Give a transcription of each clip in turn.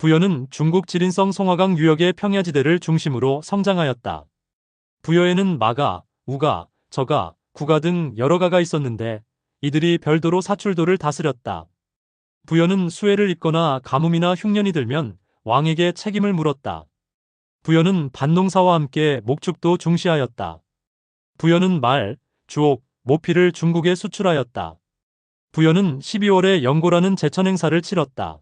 부여는 중국 지린성 송화강 유역의 평야지대를 중심으로 성장하였다. 부여에는 마가, 우가, 저가, 구가 등 여러 가가 있었는데 이들이 별도로 사출도를 다스렸다. 부여는 수해를 입거나 가뭄이나 흉년이 들면 왕에게 책임을 물었다. 부여는 밭농사와 함께 목축도 중시하였다. 부여는 말, 주옥, 모피를 중국에 수출하였다. 부여는 12월에 영고라는 제천 행사를 치렀다.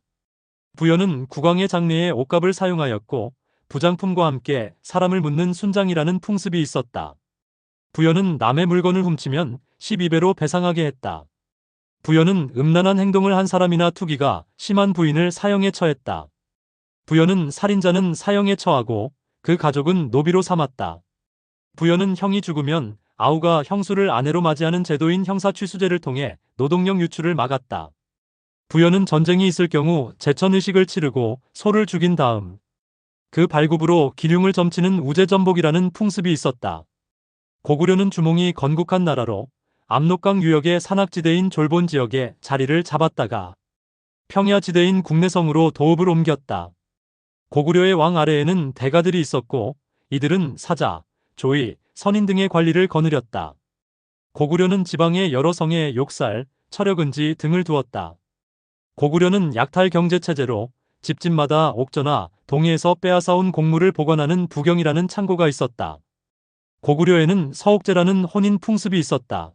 부여는 국왕의 장례에 옷값을 사용하였고 부장품과 함께 사람을 묻는 순장이라는 풍습이 있었다. 부여는 남의 물건을 훔치면 12배로 배상하게 했다. 부여는 음란한 행동을 한 사람이나 투기가 심한 부인을 사형에 처했다. 부여는 살인자는 사형에 처하고 그 가족은 노비로 삼았다. 부여는 형이 죽으면 아우가 형수를 아내로 맞이하는 제도인 형사 취수제를 통해 노동력 유출을 막았다. 부여는 전쟁이 있을 경우 제천의식을 치르고 소를 죽인 다음 그 발굽으로 기륭을 점치는 우제전복이라는 풍습이 있었다. 고구려는 주몽이 건국한 나라로 압록강 유역의 산악지대인 졸본 지역에 자리를 잡았다가 평야지대인 국내성으로 도읍을 옮겼다. 고구려의 왕 아래에는 대가들이 있었고 이들은 사자, 조이, 선인 등의 관리를 거느렸다. 고구려는 지방의 여러 성에 욕살, 철역은지 등을 두었다. 고구려는 약탈 경제 체제로 집집마다 옥저나 동해에서 빼앗아온 곡물을 보관하는 부경이라는 창고가 있었다. 고구려에는 서옥제라는 혼인 풍습이 있었다.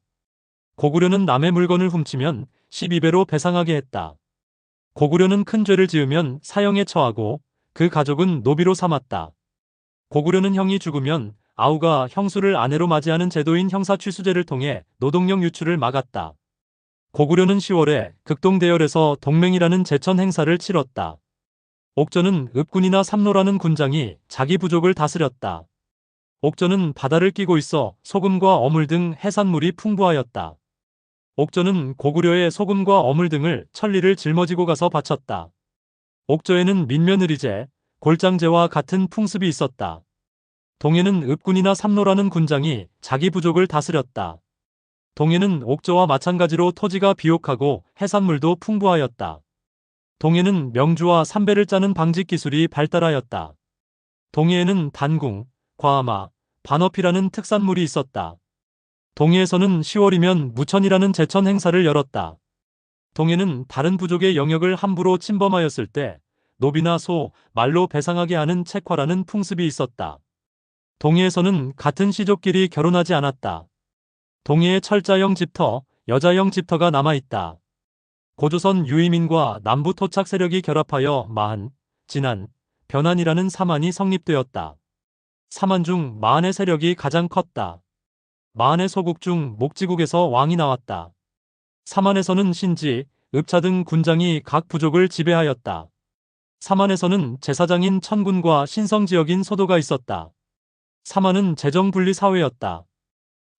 고구려는 남의 물건을 훔치면 12배로 배상하게 했다. 고구려는 큰 죄를 지으면 사형에 처하고 그 가족은 노비로 삼았다. 고구려는 형이 죽으면 아우가 형수를 아내로 맞이하는 제도인 형사 취수제를 통해 노동력 유출을 막았다. 고구려는 10월에 극동대열에서 동맹이라는 제천 행사를 치렀다. 옥저는 읍군이나 삼로라는 군장이 자기 부족을 다스렸다. 옥저는 바다를 끼고 있어 소금과 어물 등 해산물이 풍부하였다. 옥저는 고구려의 소금과 어물 등을 천리를 짊어지고 가서 바쳤다. 옥저에는 민면의리제, 골장제와 같은 풍습이 있었다. 동해는 읍군이나 삼로라는 군장이 자기 부족을 다스렸다. 동해는 옥저와 마찬가지로 토지가 비옥하고 해산물도 풍부하였다. 동해는 명주와 삼배를 짜는 방직 기술이 발달하였다. 동해에는 단궁, 과마, 반어피라는 특산물이 있었다. 동해에서는 10월이면 무천이라는 제천 행사를 열었다. 동해는 다른 부족의 영역을 함부로 침범하였을 때 노비나 소, 말로 배상하게 하는 책화라는 풍습이 있었다. 동해에서는 같은 시족끼리 결혼하지 않았다. 동해의 철자형 집터, 여자형 집터가 남아있다. 고조선 유이민과 남부 토착 세력이 결합하여 마한, 진안, 변안이라는 사만이 성립되었다. 사만 중 마한의 세력이 가장 컸다. 마한의 소국 중 목지국에서 왕이 나왔다. 사만에서는 신지, 읍차 등 군장이 각 부족을 지배하였다. 사만에서는 제사장인 천군과 신성 지역인 소도가 있었다. 사만은 재정 분리 사회였다.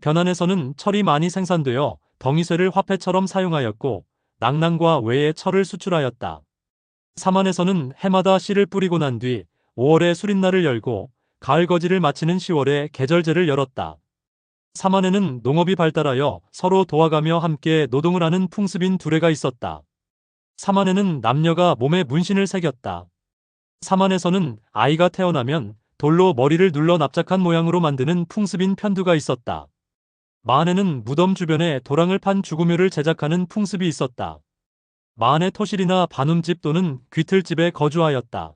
변안에서는 철이 많이 생산되어 덩이쇠를 화폐처럼 사용하였고 낙랑과 외에 철을 수출하였다. 사만에서는 해마다 씨를 뿌리고 난 뒤 5월에 수린날을 열고 가을 거지를 마치는 10월에 계절제를 열었다. 사만에는 농업이 발달하여 서로 도와가며 함께 노동을 하는 풍습인 두레가 있었다. 사만에는 남녀가 몸에 문신을 새겼다. 사만에서는 아이가 태어나면 돌로 머리를 눌러 납작한 모양으로 만드는 풍습인 편두가 있었다. 마안에는 무덤 주변에 도랑을 판 죽음묘를 제작하는 풍습이 있었다. 마안의 토실이나 반음집 또는 귀틀집에 거주하였다.